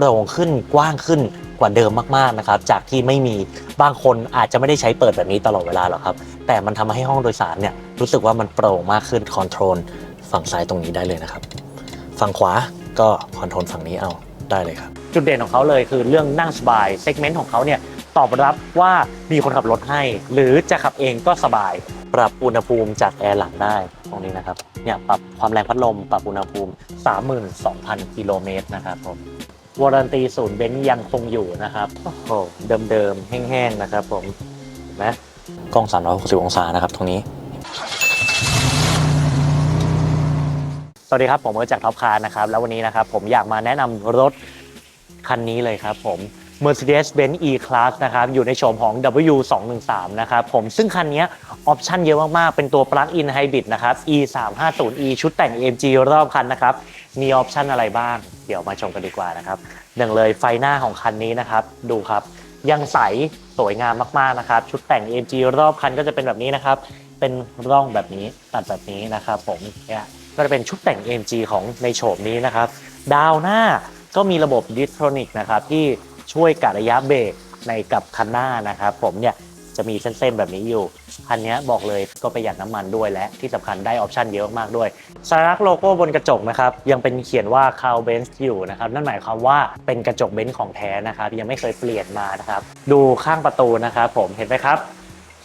โปร่งขึ้นกว้างขึ้นกว่าเดิมมากๆนะครับจากที่ไม่มีบางคนอาจจะไม่ได้ใช้เปิดแบบนี้ตลอดเวลาหรอกครับ แต่มันทำให้ห้องโดยสารเนี่ยรู้สึกว่ามันโปร่งมากขึ้นคอนโทรลฝั่งซ้ายตรงนี้ได้เลยนะครับ ฝั่งขวาก็คอนโทรลฝั่งนี้เอาได้เลยครับ จุดเด่นของเขาเลยคือเรื่องนั่งสบายเซกเมนต์ของเขาเนี่ยตอบรับว่ามีคนขับรถให้ หรือจะขับเองก็สบาย ปรับอุณหภูมิจากแอร์หลังได้ตรงนี้นะครับเนี่ยปรับความแรงพัดลม ปรับอุณหภูมิ 32,000 กิโลเมตรนะครับผม วารันตีศูนย์เบนซ์ยังคงอยู่นะครับโอ้โหเดิมๆ แห้งๆ นะครับผมเห็นไหมกล้อง 360 องศานะครับตรงนี้ สวัสดีครับผมเอิร์ธจากท็อปคาร์นะครับ แล้ววันนี้นะครับผมอยากมาแนะนำรถคันนี้เลยครับผม Mercedes-Benz E-Class นะครับ อยู่ในโฉมของ W213 นะครับผมซึ่งคันนี้ออปชันเยอะมาก ๆ เป็นตัว Plug-in Hybrid นะครับ E350e ชุดแต่ง AMG รอบคันนะครับ มีออปชันอะไรบ้าง เดี๋ยวมาชมกันดีกว่านะครับหนึ่งเลยไฟหน้าของคันนี้นะครับ ดูครับ ยังใสสวยงามมากๆนะครับ ชุดแต่ง AMG รอบคันก็จะเป็นแบบนี้นะครับ เป็นร่องแบบนี้ตัดแบบนี้นะครับผมเนี่ยก็จะเป็นชุดแต่ง AMG ของในโฉมนี้นะครับ ดาวหน้าก็มีระบบดิสโทรนิกนะครับที่ช่วยกัดระยะเบรกในกับคันหน้านะครับ ผมเนี่ยจะมีเส้นๆแบบนี้อยู่ คันนี้บอกเลยก็ประหยัดน้ำมันด้วยและที่สำคัญได้ออปชันเยอะมากด้วยสัญลักษณ์โลโก้บนกระจกนะครับยังเป็นเขียนว่า c a r b e n z อยู่นะครับนั่นหมายความว่าเป็นกระจกเบนซ์ของแท้นะครับยังไม่เคยเปลี่ยนมานะครับดูข้างประตูนะครับผมเห็นไหมครับ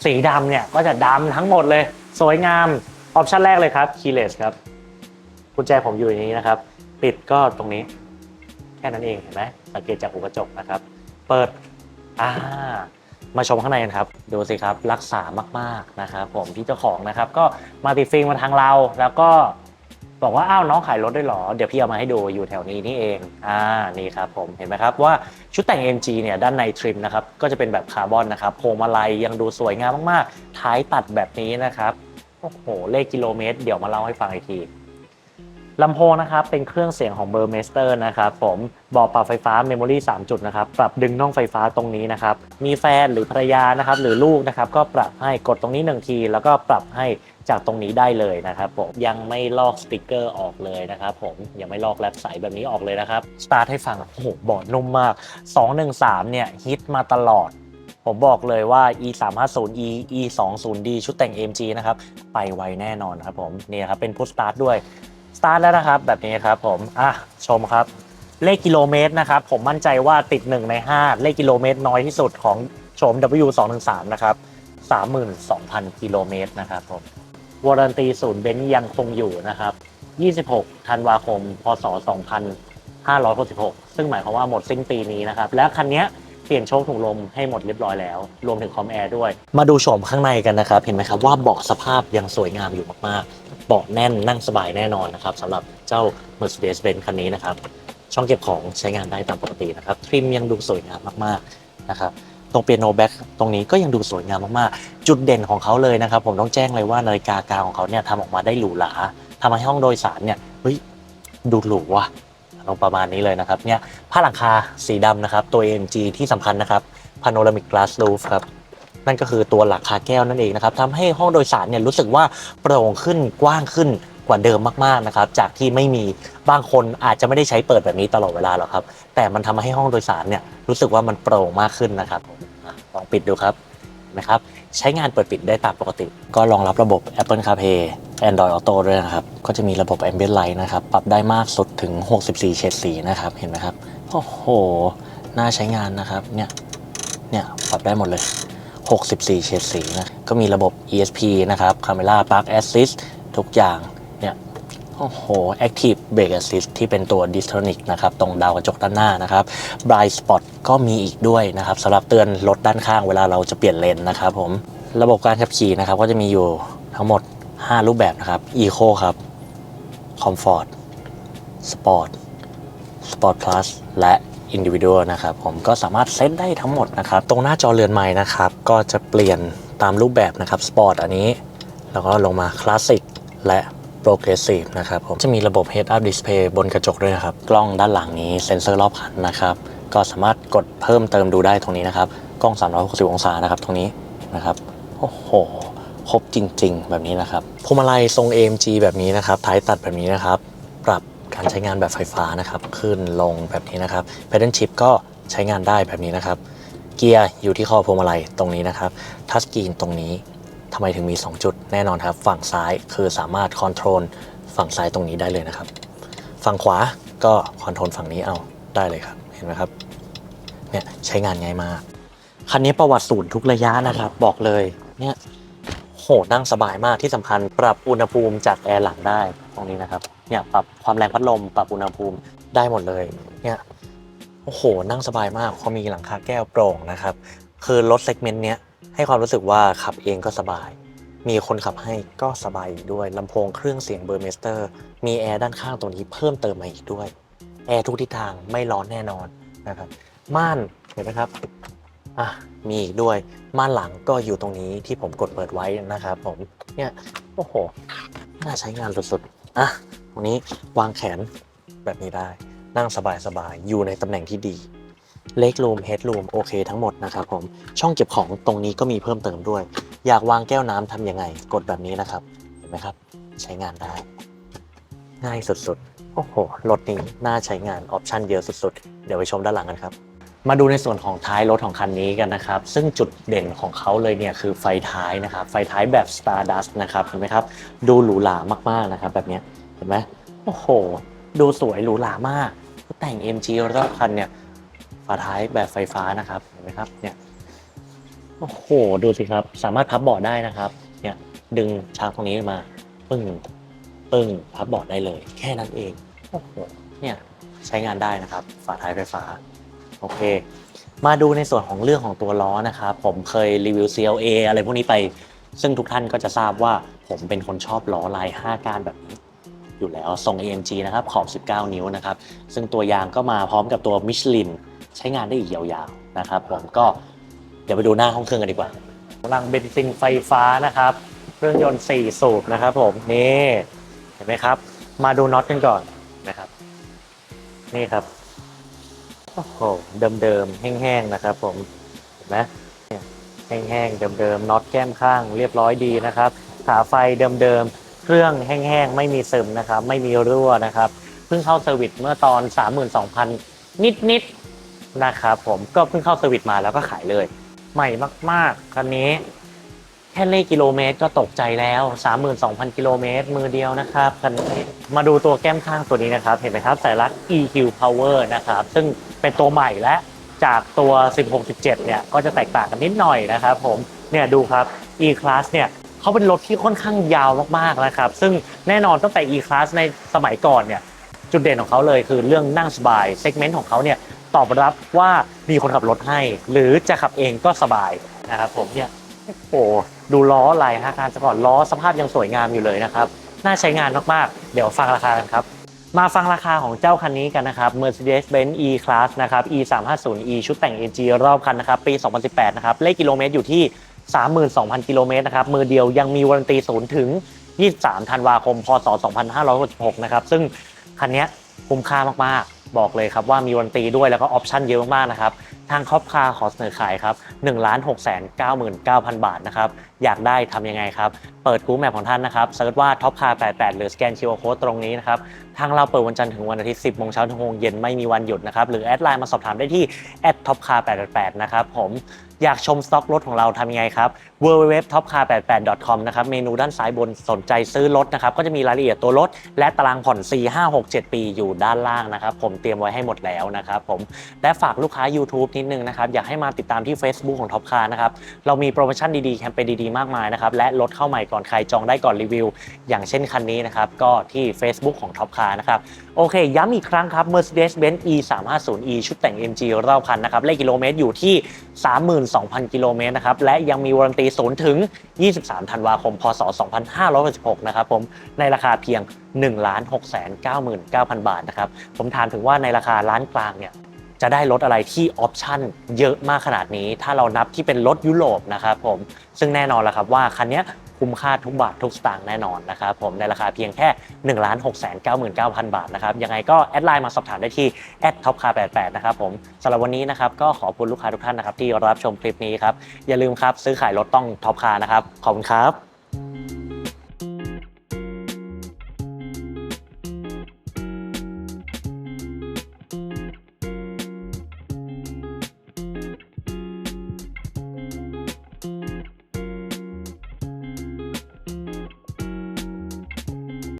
สีดำเนี่ยก็จะดำทั้งหมดเลย สวยงามออปชันแรกเลยครับ keyless ครับกุญแจผมอยู่อย่างนี้นะครับ ปิดก็ตรงนี้ แค่นั้นเองเห็นไหมสังเกตจากหูกระจกนะครับ เปิดอ่า มาชมข้างในกันครับ ดูสิครับรักษามากๆนะครับผมพี่เจ้าของนะครับ ก็มาติดฟิล์มมาทางเรา แล้วก็บอกว่าอ้าวน้องขายรถด้วยหรอ เดี๋ยวพี่เอามาให้ดูอยู่แถวนี้นี่เองอ่านี่ครับผมเห็นไหมครับว่าชุดแต่ง MG เนี่ยด้านในทริมนะครับก็จะเป็นแบบคาร์บอนนะครับพวงมาลัยยังดูสวยงามมากๆ ท้ายตัดแบบนี้นะครับโอ้โหเลขกิโลเมตร เดี๋ยวมาเล่าให้ฟังอีกที ลำโพงนะครับเป็นเครื่องเสียงของเบอร์เมสเตอร์นะครับผมบอกปรับไฟฟ้าเมมโมรี่3จุดนะครับปรับดึงน่องไฟฟ้าตรงนี้นะครับมีแฟนหรือภรรยานะครับหรือลูกนะครับก็ปรับให้กดตรงนี้ 1 ที แล้วก็ปรับให้จากตรงนี้ได้เลยนะครับผมยังไม่ลอกสติกเกอร์ออกเลยนะครับผมยังไม่ลอกแรปใสแบบนี้ออกเลยนะครับสตาร์ทให้ฟังโอ้โหบอดนุ่มมาก 213 เนี่ยฮิตมาตลอดผมบอกเลยว่า e 3 5 0 e e 2 0 d ชุดแต่ง AMG นะครับ ไปไวแน่นอนครับผม นี่ครับเป็นพุ s สตาร์ทด้วย สตาร์ทแล้วนะครับ แบบนี้ครับผมอะชมครับ เลขกิโลเมตรนะครับ ผมมั่นใจว่าติด 1 ใน 5 เลขกิโลเมตรน้อยที่สุดของโฉม W213 นะครับ32,000 กิโลเมตรนะครับผมวารันตีศูนย์เบนซ์ยังคงอยู่นะครับ 26 ธันวาคม พศ 2566 ซึ่งหมายความว่าหมดสิ้นปีนี้นะครับ และคันนี้ ลี่ยนโชคถุงลมให้หมดเรียบร้อยแล้ว รวมถึงคอมแอร์ด้วย มาดูโฉมข้างในกันนะครับ เห็นไหมครับว่าเบาะสภาพยังสวยงามอยู่มากๆ เบาะแน่นนั่งสบายแน่นอนนะครับสำหรับเจ้า Mercedes-Benz คันนี้นะครับ ช่องเก็บของใช้งานได้ตามปกตินะครับ ทริมยังดูสวยงามมากๆนะครับตรงเปียโนแบ็กตรงนี้ก็ยังดูสวยงามมากๆ จุดเด่นของเขาเลยนะครับ ผมต้องแจ้งเลยว่านาฬิกากาวของเขาเนี่ยทำออกมาได้หรูหราทำให้ห้องโดยสารเนี่ยเฮ้ยดูหรูว่ะ ลงประมาณนี้เลยนะครับเนี่ยผ้าหลังคาสีดำนะครับตัว AMG ที่สำคัญนะครับ Panoramic Glass Roof ครับนั่นก็คือตัวหลังคาแก้วนั่นเองนะครับทำให้ห้องโดยสารเนี่ยรู้สึกว่าโปร่งขึ้นกว้างขึ้นกว่าเดิมมากๆนะครับ จากที่ไม่มีบางคนอาจจะไม่ได้ใช้เปิดแบบนี้ตลอดเวลาหรอกครับ แต่มันทำให้ห้องโดยสารเนี่ยรู้สึกว่ามันโปร่งมากขึ้นนะครับลองปิดดูครับเห็นะครับ ใช้งานเปิดปิดได้ตามปกติ ก็รองรับระบบ Apple CarPlay Android Auto ด้วยนะครับ ก็จะมีระบบ Ambient Light นะครับ ปรับได้มากสุดถึง 64 เฉดสีนะครับ เห็นไหมครับ โอ้โห น่าใช้งานนะครับ เนี่ย เนี่ย ปรับได้หมดเลย 64 เฉดสีนะ ก็มีระบบ ESP นะครับ Camera Park Assist ทุกอย่าง เนี่ย โอ้โห Active Brake Assist ที่เป็นตัว Distronic นะครับ ตรงดาวกระจกด้านหน้านะครับ Blind Spot ก็มีอีกด้วยนะครับสำหรับเตือนรถด้านข้างเวลาเราจะเปลี่ยนเลนนะครับผม ระบบการขับขี่นะครับ ก็จะมีอยู่ทั้งหมด 5 รูปแบบนะครับ Eco ครับ Comfort Sport Sport Plus และ Individual นะครับผมก็สามารถเซตได้ทั้งหมดนะครับ ตรงหน้าจอเรือนไม้นะครับ ก็จะเปลี่ยนตามรูปแบบนะครับ Sport อันนี้ แล้วก็ลงมา Classic และ Progressive นะครับผมจะมีระบบ Head Up Display บนกระจกด้วยนะครับ กล้องด้านหลังนี้เซ็นเซอร์รอบคันนะครับก็สามารถกดเพิ่มเติมดูได้ตรงนี้นะครับ กล้อง 360 องศานะครับ ตรงนี้นะครับ โอ้โห ครบจริง ๆ แบบนี้นะครับพวงมาลัยทรง AMG แบบนี้นะครับ ท้ายตัดแบบนี้นะครับ ปรับการใช้งานแบบไฟฟ้านะครับ ขึ้นลงแบบนี้นะครับ Pedal Shift ก็ใช้งานได้แบบนี้นะครับ เกียร์อยู่ที่คอพวงมาลัยตรงนี้นะครับ ทัชสกรีนตรงนี้ทำไมถึงมี 2 จุดแน่นอนครับ ฝั่งซ้ายคือสามารถคอนโทรลฝั่งซ้ายตรงนี้ได้เลยนะครับ ฝั่งขวาก็คอนโทรลฝั่งนี้เอาได้เลยครับ เห็นไหมครับ เนี่ยใช้งานง่ายมาก คันนี้ประวัติศูนย์ทุกระยะนะครับ บอกเลย เนี่ย โหนั่งสบายมากที่สำคัญ ปรับอุณหภูมิจากแอร์หลังได้ตรงนี้นะครับเนี่ยปรับความแรงพัดลม ปรับอุณหภูมิได้หมดเลยเนี่ยโอ้โห นั่งสบายมากเพรามีหลังคาแก้วโปร่งนะครับคือรถเซกเมนต์เนี้ยให้ความรู้สึกว่าขับเองก็สบาย มีคนขับให้ก็สบายอีกด้วยลำโพงเครื่องเสียงเบอร์เมสเตอร์ มีแอร์ด้านข้างตรงนี้เพิ่มเติมมาอีกด้วย แอร์ทุกทิศทางไม่ร้อนแน่นอนนะครับ ม่านเห็นไหมครับ อะมีอีกด้วยม่านหลังก็อยู่ตรงนี้ที่ผมกดเปิดไว้นะครับผมเนี่ยโอ้โหน่าใช้งานสุดๆอะตรงนี้วางแขนแบบนี้ได้นั่งสบายๆอยู่ในตำแหน่งที่ดีเล็กรูมเฮดรูมโอเคทั้งหมดนะครับผมช่องเก็บของตรงนี้ก็มีเพิ่มเติมด้วย อยากวางแก้วน้ำทำยังไง กดแบบนี้นะครับ เห็นไหมครับ ใช้งานได้ ง่ายสุดๆ โอ้โห รถนี้น่าใช้งานออปชันเยอะสุดๆ เดี๋ยวไปชมด้านหลังกันครับ มาดูในส่วนของท้ายรถของคันนี้กันนะครับ ซึ่งจุดเด่นของเขาเลยเนี่ยคือไฟท้ายนะครับ ไฟท้ายแบบ Stardust นะครับเห็นไหมครับ ดูหรูหรามากๆนะครับ แบบนี้เห็นไหมโอ้โห ดูสวยหรูหรามาก แต่ง MG รอบคันเนี่ยฝาท้ายแบบไฟฟ้านะครับเห็นไหมครับเนี่ยโอ้โหดูสิครับ สามารถพับเบาะได้นะครับ เนี่ยดึงชาร์ตรงนี้มาปึ้งปึ้งพับเบาะได้เลย แค่นั้นเองโอ้โหเนี่ยใช้งานได้นะครับ ฝาท้ายไฟฟ้า โอเค มาดูในส่วนของเรื่องของตัวล้อนะครับผมเคยรีวิว CLA อะไรพวกนี้ไป ซึ่งทุกท่านก็จะทราบว่าผมเป็นคนชอบล้อลาย 5ก้านแบบนี้อยู่แล้วทรง AMG นะครับขอบ 19 นิ้วนะครับ ซึ่งตัวยางก็มาพร้อมกับตัวมิชลินใช้งานได้อีกยาวๆนะครับผมก็เดี๋ยวไปดูหน้าห้องเครื่องกันดีกว่ารังเบนซินไฟฟ้านะครับ เครื่องยนต์ 4 สูบนะครับผมนี่เห็นไหมครับ มาดูน็อตกันก่อนนะครับ นี่ครับ โอ้โหเดิมๆแห้งๆนะครับ ผมเห็นไหมแห้งๆเดิมๆน็อตแก้มข้าง เรียบร้อยดีนะครับขาไฟเดิมๆเครื่องแห้งๆไม่มีซึมนะครับ ไม่มีรั่วนะครับเพิ่งเข้าเซอร์วิสเมื่อตอน 32,000 นิดๆนะครับผมก็เพิ่งเข้าเซอร์วิสมาแล้วก็ขายเลย ใหม่มากๆคันนี้ แค่เลขกิโลเมตรก็ตกใจแล้ว 32,000 กิโลเมตร มือเดียวนะครับคันนี้มาดูตัวแก้มข้างตัวนี้นะครับ เห็นไหมครับสัญลักษณ์ EQ Power นะครับ ซึ่งเป็นตัวใหม่และจากตัว 16-17 เนี่ย ก็จะแตกต่างกันนิดหน่อยนะครับผม เนี่ยดูครับ E-Class เนี่ยเขาเป็นรถที่ค่อนข้างยาวมากๆนะครับ ซึ่งแน่นอนตั้งแต่ E-Class ในสมัยก่อนเนี่ย จุดเด่นของเขาเลยคือเรื่องนั่งสบายเซกเมนต์ของเขาเนี่ยตอบรับว่ามีคนขับรถให้ หรือจะขับเองก็สบายนะครับผมเนี่ย โอ้โหดูล้อลายฮะการสปอร์ตล้อสภาพยังสวยงามอยู่เลยนะครับ น่าใช้งานมากๆ เดี๋ยวฟังราคากันครับมาฟังราคาของเจ้าคันนี้กันนะครับ Mercedes-Benz E-Class นะครับ E 3 5 0 E ชุดแต่ง AG รอบคันนะครับ ปี 2018 นะครับ เลขกิโลเมตรอยู่ที่ 32,000 กิโลเมตรนะครับ มือเดียวยังมีวารันตีศูนย์ถึง 23 ธันวาคม พศ 2566 นะครับ ซึ่งคันนี้คุ้มค่ามาก ๆ บอกเลยครับว่ามีวารันตีด้วยแล้วก็ออปชั่นเยอะมาก ๆ นะครับ ทางครอบคาขอเสนอขายครับ1 6 9 9 0 0 0 บาทนะครับ อยากได้ทำยังไงครับ เปิด Google Map ของท่านนะครับเซิร์ชว่าท็อปคา88 หรือสแกน QR Code ตรงนี้นะครับทางเราเปิดวันจันทร์ถึงวันอาทิตย์ 10โมงเช้าถึง6โมงเย็นไม่มีวันหยุดนะครับ หรือแอดไลน์มาสอบถามได้ที่แอดท็อปคา88 นะครับผมอยากชมสต็อกรถของเราทำยังไงครับ www.topcar88.com นะครับเมนูด้านซ้ายบนสนใจซื้อรถนะครับก็จะมีรายละเอียดตัวรถ และตารางผ่อน 4 5 6 7 ปีอยู่ด้านล่างนะครับผมเตรียมไว้ให้หมดแล้วนะครับผมและฝากลูกค้า YouTube นิดนึงนะครับอยากให้มาติดตามที่ Facebook ของ Top Car นะครับเรามีโปรโมชั่นดีๆ แคมเปญดีๆ มากมายนะครับและรถเข้าใหม่ก่อนใครจองได้ก่อนรีวิว อย่างเช่นคันนี้นะครับก็ที่ Facebook ของ Top Car นะครับ โอเค ย้ำอีกครั้งครับ Mercedes-Benz E 3 5 0 E ชุดแต่ง MG รอบคันนะครับ เลขกิโลเมตรอยู่ที่ 32,000 กิโลเมตรนะครับ และยังมีวารันตีศูนย์ถึง 23 ธันวาคม พศ 2566 นะครับผม ในราคาเพียง 1 6 9 9 0 0 0 บาทนะครับ ผมถามถึงว่าในราคาร้านกลางเนี่ยจะได้รถอะไรที่ออปชั่นเยอะมากขนาดนี้ ถ้าเรานับที่เป็นรถยุโรปนะครับผม ซึ่งแน่นอนแล้วครับว่าคันเนี้ย คุ้มค่าทุกบาททุกสตางค์แน่นอนนะครับผมในราคาเพียงแค่1 6 9 9 0 0 0บาทนะครับยังไงก็แอดไลน์มาสอบถามได้ที่แอดท็อปคา88นะครับผมสำหรับวันนี้นะครับก็ขอบคุณลูกค้าทุกท่านนะครับที่รับชมคลิปนี้ครับอย่าลืมครับซื้อขายรถต้องท็อปคานะครับขอบคุณครับ